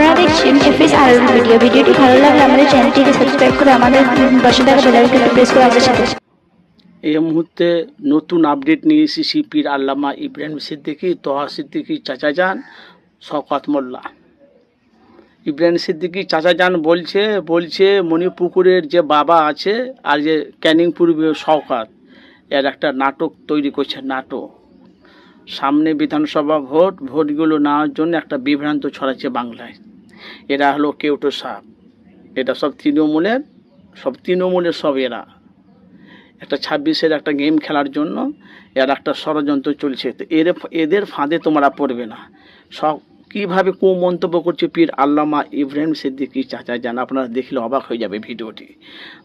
আপনারা দেখছেন এফএস আর ভিডিও ভিডিওটি ভালো লাগলে আমাদের চ্যানেলটিকে সাবস্ক্রাইব করে আমাদের পাশে থাকা বেল আইকনটি প্রেস করে আমাদের সাথে এই মুহূর্তে নতুন আপডেট নিয়ে এসেছি পীর আল্লামা ইব্রাহিম সিদ্দিকী, তোহা সিদ্দিকী, চাচা যান শওকত মোল্লা। ইব্রাহিম সিদ্দিকী, চাচা যান বলছে বলছে মণিপুকুরের যে বাবা আছে আর যে ক্যানিং পূর্বে শওকাত, এর একটা নাটক তৈরি করছে, নাটক। সামনে বিধানসভা ভোট, ভোটগুলো নেওয়ার জন্য একটা বিভ্রান্ত ছড়াচ্ছে বাংলায়। এরা হলো কেউটো সাপ। এটা সব তৃণমূলের সব তৃণমূলের সব এরা। একটা ছাব্বিশের একটা গেম খেলার জন্য এর একটা ষড়যন্ত্র চলছে। তো এর এদের ফাঁদে তোমরা পড়বে না। সব, কীভাবে কু মন্তব্য করছে পীর আল্লামা ইব্রাহিম সিদ্দিকী চাচা যান আপনারা দেখলে অবাক হয়ে যাবে ভিডিওটি।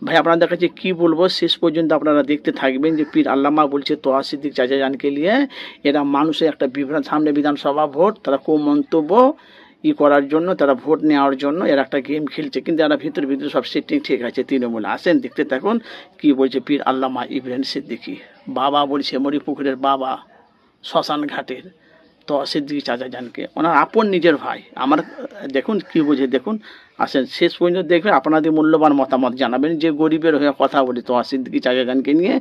ভাই, আপনাদের কাছে কী বলব? শেষ পর্যন্ত আপনারা দেখতে থাকবেন যে পীর আল্লামা বলছে তোয়া সিদ্দিক চাচা জানকে নিয়ে এরা মানুষের একটা বিভ্রান্ত, সামনে বিধানসভা ভোট, তারা কো মন্তব্য ই করার জন্য তারা ভোট নেওয়ার জন্য এরা একটা গেম খেলছে। কিন্তু এরা ভিতরে ভিতরে সব সেটিং ঠিক আছে। তৃণমূল আসেন দেখতে থাকুন কি বলছে পীর আল্লামা ইব্রাহিম সিদ্দিকি। বাবা বলছে মরিপুকুরের বাবা শ্মশান ঘাটের তো সিদ্দিকি চাচা জানকে। ওনার আপন নিজের ভাই। আমার দেখুন কি বুঝে দেখুন। আসেন শেষ পর্যন্ত দেখবেন আপনাদের মূল্যবান মতামত জানাবেন। যে গরিবের হয়ে কথা বলি তো সিদ্দিকি চাচা জানকে নিয়ে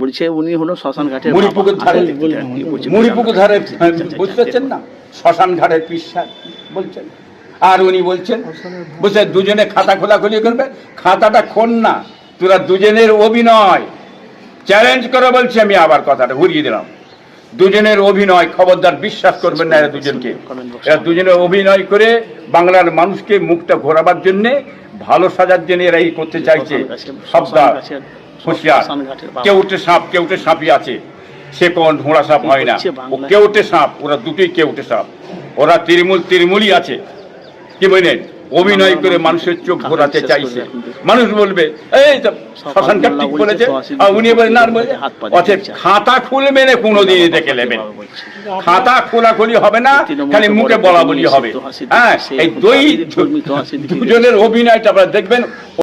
বলছে উনি হলো শ্মশান ঘাটের জান। বুঝতে পারছেন না? শ্মশান ঘাটের পিসা বলছেন। আর উনি বলছেন বুঝছে দুজনে খাতা খোলাখুলি করবে। খাতাটা খোন না তোরা দুজনের অভিনয়। চ্যালেঞ্জ করে বলছি আমি আবার কথাটা ঘুরিয়ে দিলাম। দুজনের অভিনয় খবরদার বিশ্বাস করবেন না এরা দুজনকে। এরা দুজনে অভিনয় করে বাংলার মানুষকে মুখটা ঘোরাবার জন্য ভালো সাজার জন্য এরা এই করতে চাইছে। সবদার হুঁশিয়ার। কেউটে সাপ কেউটে সাপই আছে। সে কোন ঘোড়া সাপ হয় না। ও কেউটে সাপ ওরা দুটোই কেউটে সাপ। ওরা তৃণমূল তৃণমূলই আছে। কি বলেন অভিনয় করে মানুষের চোখ ঘোরাতে চাইছে। মানুষ বলবে এই শ্মশান ঠিক বলেছে। আর উনি বলে না বলে খাতা খুলবে না কোনোদিন দেখে নেবেন। খাতা খোলাখুলি হবে না খালি মুখে বলা বলি হবে। হ্যাঁ এই দুই দুজনের অভিনয়টা আপনারা দেখবেন।